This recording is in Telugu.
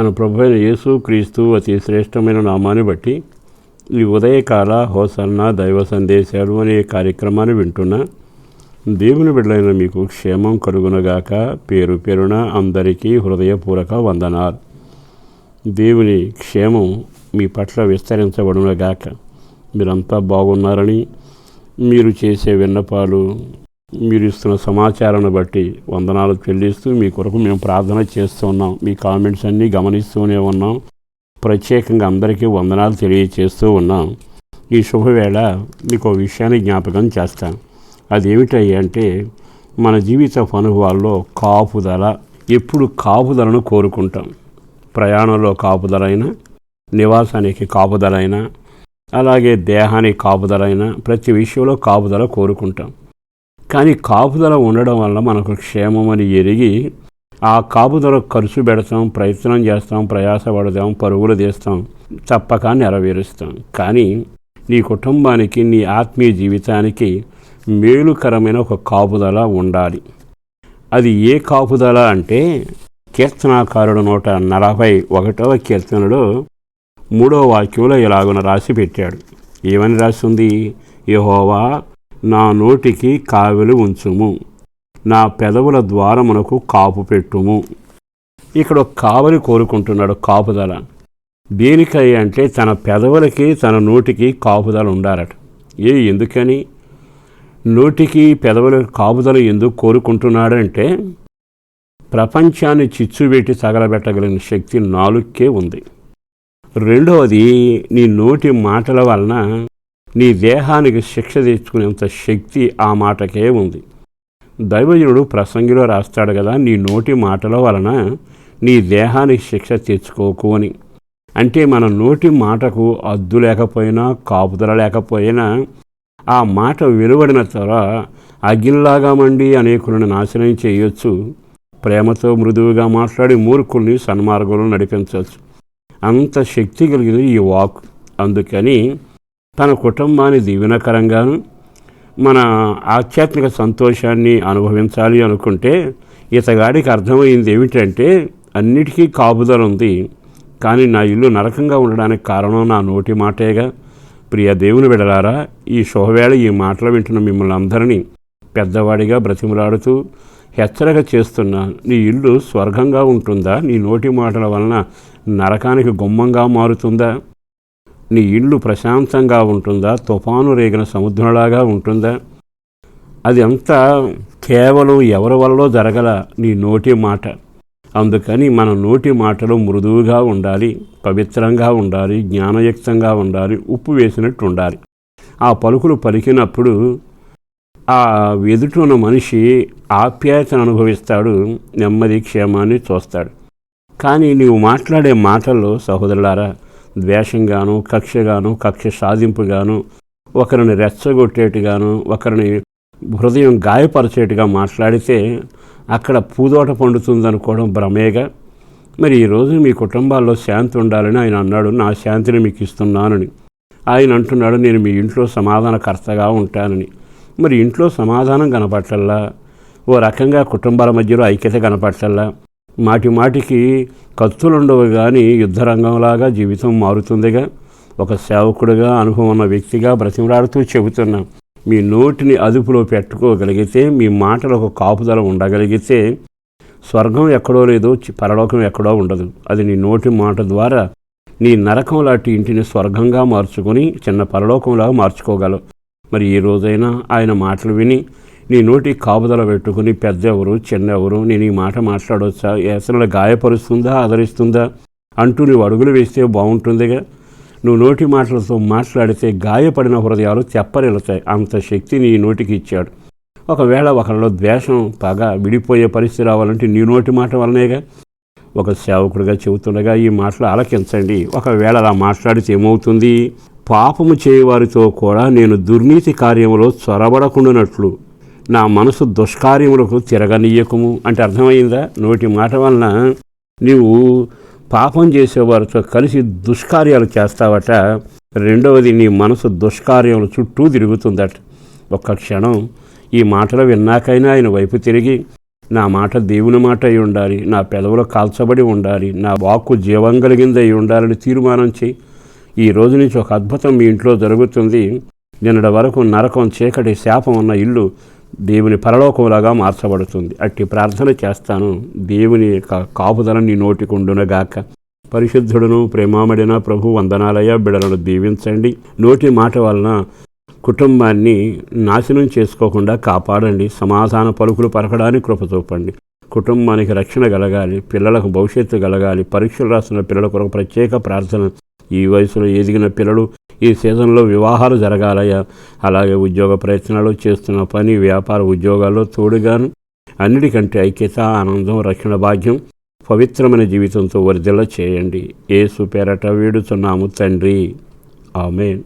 మన ప్రభు అయిన యేసు క్రీస్తు అతి శ్రేష్టమైన నామాన్ని బట్టి ఈ ఉదయకాల హోసన్న దైవ సందేశాలు అనే కార్యక్రమాన్ని వింటున్నా దేవుని బిడ్డలైన మీకు క్షేమం కలుగునగాక పేరు పేరున అందరికీ హృదయపూర్వక వందనాలు. దేవుని క్షేమం మీ పట్ల విస్తరించబడునగాక మీరంతా బాగున్నారని మీరు చేసే విన్నపాలు మీరు ఇస్తున్న సమాచారాన్ని బట్టి వందనాలు చెల్లిస్తూ మీ కొరకు మేము ప్రార్థన చేస్తూ ఉన్నాం. మీ కామెంట్స్ అన్నీ గమనిస్తూనే ఉన్నాం. ప్రత్యేకంగా అందరికీ వందనాలు తెలియచేస్తూ ఉన్నాం. ఈ శుభవేళ మీకు ఒక విషయాన్ని జ్ఞాపకం చేస్తాను అదేమిటంటే అంటే మన జీవిత అనుభవాల్లో కాపుదల ఎప్పుడు కాపుదలను కోరుకుంటాం. ప్రయాణంలో కాపుదలైన నివాసానికి కాపుదలైన అలాగే దేహానికి కాపుదలైన ప్రతి విషయంలో కాపుదల కోరుకుంటాం. కానీ కాపుదల ఉండడం వల్ల మనకు క్షేమం అని ఎరిగి ఆ కాపుదల ఖర్చు పెడతాం ప్రయత్నం చేస్తాం ప్రయాసపడతాం పరుగులు తీస్తాం తప్పక నెరవేరుస్తాం. కానీ నీ కుటుంబానికి నీ ఆత్మీయ జీవితానికి మేలుకరమైన ఒక కాపుదల ఉండాలి. అది ఏ కాపుదల అంటే కీర్తనాకారుడు నూట నలభై ఒకటవ కీర్తనలో మూడవ వాక్యంలో ఇలాగున రాసి పెట్టాడు ఏమని రాసింది యహోవా నా నోటికి కావెలు ఉంచుము. నా పెదవుల ద్వారమునకు కాపు పెట్టుము. ఇక్కడ ఒక కావలి కోరుకుంటున్నాడు కాపుదల. దేనికై అంటే తన పెదవులకి తన నోటికి కాపుదల ఉండాలట. ఏ ఎందుకని? నోటికి పెదవుల కాపుదల ఎందుకు కోరుకుంటున్నాడంటే ప్రపంచాన్ని చిచ్చుబెట్టి తగలబెట్టగలిగిన శక్తి నాలుగుకే ఉంది. రెండవది నీ నోటి మాటల వలన నీ దేహానికి శిక్ష తెచ్చుకునేంత శక్తి ఆ మాటకే ఉంది. దైవజనుడు ప్రసంగిలో రాస్తాడు కదా నీ నోటి మాటల వలన నీ దేహానికి శిక్ష తెచ్చుకోకు అని. అంటే మన నోటి మాటకు అద్దు లేకపోయినా కాపుదల లేకపోయినా ఆ మాట వెలువడిన త్వర అగ్నిలాగా మండి అనేకులను నాశనం చేయొచ్చు. ప్రేమతో మృదువుగా మాట్లాడి మూర్ఖుల్ని సన్మార్గంలో నడిపించవచ్చు అంత శక్తి కలిగింది ఈ వాక్. అందుకని తన కుటుంబాన్ని దీవెనకరంగాను మన ఆధ్యాత్మిక సంతోషాన్ని అనుభవించాలి అనుకుంటే ఇతగాడికి అర్థమైంది ఏమిటంటే అన్నిటికీ కాపుదల ఉంది. కానీ నా ఇల్లు నరకంగా ఉండడానికి కారణం నా నోటి మాటేగా. ప్రియ దేవుని విడలారా ఈ శుభవేళ ఈ మాటలు వింటున్న మిమ్మల్ని అందరినీ పెద్దవాడిగా బ్రతిమలాడుతూ హెచ్చరిక చేస్తున్నా నీ ఇల్లు స్వర్గంగా ఉంటుందా? నీ నోటి మాటల వలన నరకానికి గుమ్మంగా మారుతుందా? నీ ఇల్లు ప్రశాంతంగా ఉంటుందా? తుఫాను రేగిన సముద్రంలాగా ఉంటుందా? అది అంతా కేవలం ఎవరి వల్ల జరగల నీ నోటి మాట. అందుకని మన నోటి మాటలు మృదువుగా ఉండాలి పవిత్రంగా ఉండాలి జ్ఞానయుక్తంగా ఉండాలి ఉప్పు వేసినట్టు ఉండాలి. ఆ పలుకులు పలికినప్పుడు ఆ ఎదుటిన మనిషి ఆప్యాయతను అనుభవిస్తాడు నెమ్మది క్షేమాన్ని చూస్తాడు. కానీ నీవు మాట్లాడే మాటల్లో సహోదరులారా ద్వేషంగాను కక్షగాను కక్ష సాధింపుగాను ఒకరిని రెచ్చగొట్టేట్టుగాను ఒకరిని హృదయం గాయపరిచేట్టుగా మాట్లాడితే అక్కడ పూదోట పండుతుందనుకోవడం భ్రమేగా. మరి ఈరోజు మీ కుటుంబాల్లో శాంతి ఉండాలని ఆయన అన్నాడు నా శాంతిని మీకు ఇస్తున్నానని. ఆయన అంటున్నాడు నేను మీ ఇంట్లో సమాధానకర్తగా ఉంటానని. మరి ఇంట్లో సమాధానం కనపట్టల్లా ఓ రకంగా కుటుంబాల మధ్యలో ఐక్యత కనపట్టల్లా మాటి మాటికి కత్తులుండవు కానీ యుద్ధరంగంలాగా జీవితం మారుతుందిగా. ఒక సేవకుడిగా అనుభవం ఉన్న వ్యక్తిగా బ్రతిమలాడుతూ చెబుతున్నాం మీ నోటిని అదుపులో పెట్టుకోగలిగితే మీ మాటలు ఒక కాపుదల ఉండగలిగితే స్వర్గం ఎక్కడో లేదో చి- పరలోకం ఎక్కడో ఉండదు. అది నీ నోటి మాట ద్వారా నీ నరకం లాంటి ఇంటిని స్వర్గంగా మార్చుకొని చిన్న పరలోకంలాగా మార్చుకోగలవు. మరి ఈ రోజైనా ఆయన మాటలు విని నీ నోటి కాపుదల పెట్టుకుని పెద్ద ఎవరు చిన్న ఎవరు నేను ఈ మాట మాట్లాడవచ్చా ఏసనలు గాయపరుస్తుందా ఆదరిస్తుందా? అంటూ నువ్వు అడుగులు వేస్తే బాగుంటుందిగా. నువ్వు నోటి మాటలతో మాట్లాడితే గాయపడిన హృదయాలు చెప్పనిలుతాయి అంత శక్తి నీ నోటికి ఇచ్చాడు. ఒకవేళ ఒకరిలో ద్వేషం పగ విడిపోయే పరిస్థితి రావాలంటే నీ నోటి మాట వలనేగా. ఒక సేవకుడిగా చెబుతుండగా ఈ మాటలు ఆలకించండి. ఒకవేళ అలా మాట్లాడితే ఏమవుతుంది? పాపము చేయవారితో కూడా నేను దుర్నీతి కార్యంలో చొరబడకుండానట్లు. నా మనసు దుష్కార్యములకు తిరగనీయకము అంటే అర్థమైందా? నోటి మాట వలన నీవు పాపం చేసేవారితో కలిసి దుష్కార్యాలు చేస్తావట. రెండవది నీ మనసు దుష్కార్యముల చుట్టూ తిరుగుతుందట. ఒక్క క్షణం ఈ మాటలు విన్నాకైనా ఆయన వైపు తిరిగి నా మాట దేవుని మాట అయి ఉండాలి నా పెదవులు కాల్చబడి ఉండాలి నా వాక్కు జీవం కలిగింది అయి ఉండాలని తీర్మానం చేయి. ఈ రోజు నుంచి ఒక అద్భుతం మీ ఇంట్లో జరుగుతుంది. నిన్నటి వరకు నరకం చీకటి శాపం ఉన్న ఇల్లు దేవుని పరలోకంలాగా మార్చబడుతుంది. అట్టి ప్రార్థన చేస్తాను. దేవుని యొక్క కాపుదల నీ నోటికుండునగాక పరిశుద్ధుడును ప్రేమామడిన ప్రభు వందనాలయ బిడలను దీవించండి. నోటి మాట వలన కుటుంబాన్ని నాశనం చేసుకోకుండా కాపాడండి. సమాధాన పలుకులు పరకడానికి కృప చూపండి. కుటుంబానికి రక్షణ కలగాలి. పిల్లలకు భవిష్యత్తు కలగాలి. పరీక్షలు రాసిన పిల్లల కొరకు ప్రత్యేక ప్రార్థన. ఈ వయసులో ఎదిగిన పిల్లలు ఈ సీజన్లో వివాహాలు జరగాలయ్యా. అలాగే ఉద్యోగ ప్రయత్నాలు చేస్తున్న పని వ్యాపార ఉద్యోగాల్లో తోడుగాను అన్నిటికంటే ఐక్యత ఆనందం రక్షణ భాగ్యం పవిత్రమైన జీవితంతో వర్ధిల్ల చేయండి ఏసు పేరట వేడుతున్నాము తండ్రి. ఆమెన్.